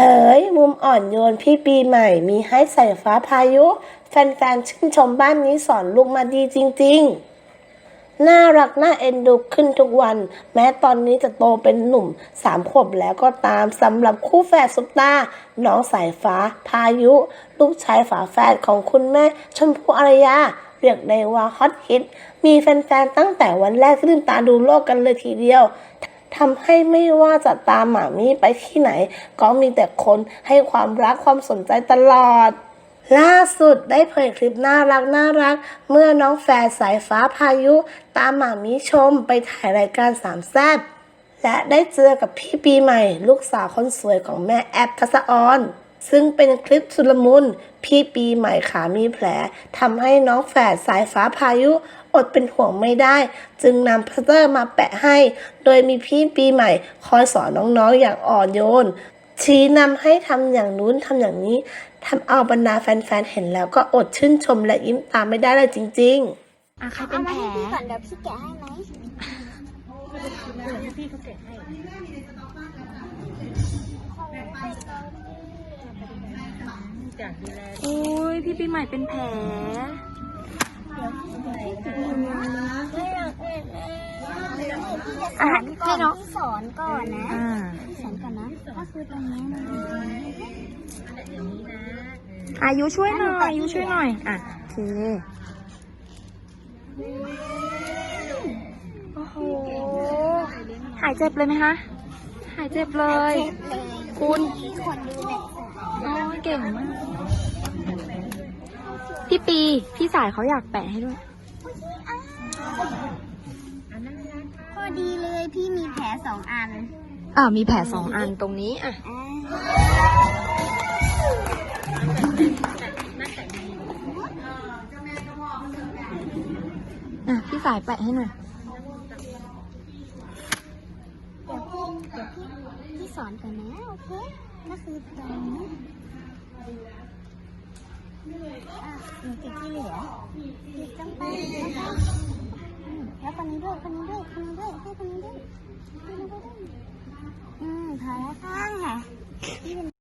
เฮ้ย มุมอ่อนโยนพี่ปีใหม่มีให้ใส่ฟ้าพายุ แฟนๆชื่นชมบ้านนี้สอนลูกมาดีจริง ๆ น่ารักน่าเอ็นดูขึ้นทุกวัน แม้ตอนนี้จะโตเป็นหนุ่มสามขวบแล้วก็ตามสำหรับคู่แฝดซุปตา น้องสายฟ้าพายุ ลูกชายฝาแฝดของคุณแม่ชมพู่อารยาเรียกได้ว่าฮอตฮิต มีแฟนๆตั้งแต่วันแรกที่ลืมตาดูโลกกันเลยทีเดียว ทำให้ไม่ว่าจะตามหมามี่ไปที่ไหน ก็มีแต่คนให้ความรักความสนใจตลอดล่าสุดได้เผยคลิปน่ารักน่ารัก เมื่อน้องแฝดสายฟ้าพายุ ตามหมามิชมไปถ่ายรายการสามแซบและได้เจอกับพี่ปีใหม่ ลูกสาวคนสวยของแม่แอปทัศออน ซึ่งเป็นคลิปสุลมุนพี่ปีใหม่ขามีแผลทำให้น้องแฝดสายฟ้าพายุอดเป็นห่วงไม่ได้ จึงนำพลาสเตอร์มาแปะให้ โดยมีพี่ปีใหม่คอยสอนน้องๆอย่างอ่อนโยน ชี้นำให้ทำอย่างนู้นทำอย่างนี้ทำเอาบรรดาแฟนๆเห็นแล้วก็อดชื่นชมและยิ้มตามไม่ได้เลยจริง ๆอะใครเป็นแผลอามาให้พี่ก่อนเดี๋ยวพี่แกะให้ไหม อุ้ยพี่ปีใหม่เป็นแผลอะอะให้ให้น้องพี่สอนก่อนนะอ่าสอนก่อนนะก็คือตรงนี้นะอายุช่วยหน่อยอายุช่วยหน่อย อะโอเคโอ้โหหายเจ็บเลยไหมคะ หายเจ็บเลยเจ็บเลยคุณ มีคนดูเด็กโอ้ยเก่งมาก พี่ปี พี่สายเขาอยากแปะให้ด้วย พอดีเลยพี่มีแผลสองอันอ่ามีแผลสองอันตรงนี้อะ อ่าอะพี่สายแปะให้หน่อย เดี๋ยวพี่เดี๋ยวพี่พี่สอนก่อนนะ โอเค ก็คือตรงนี้อะมีจุดที่เหลือติดจังไปแล้วคนนี้ด้วยคนนี้ด้วยคนนี้ด้วยให้คนนี้ด้วย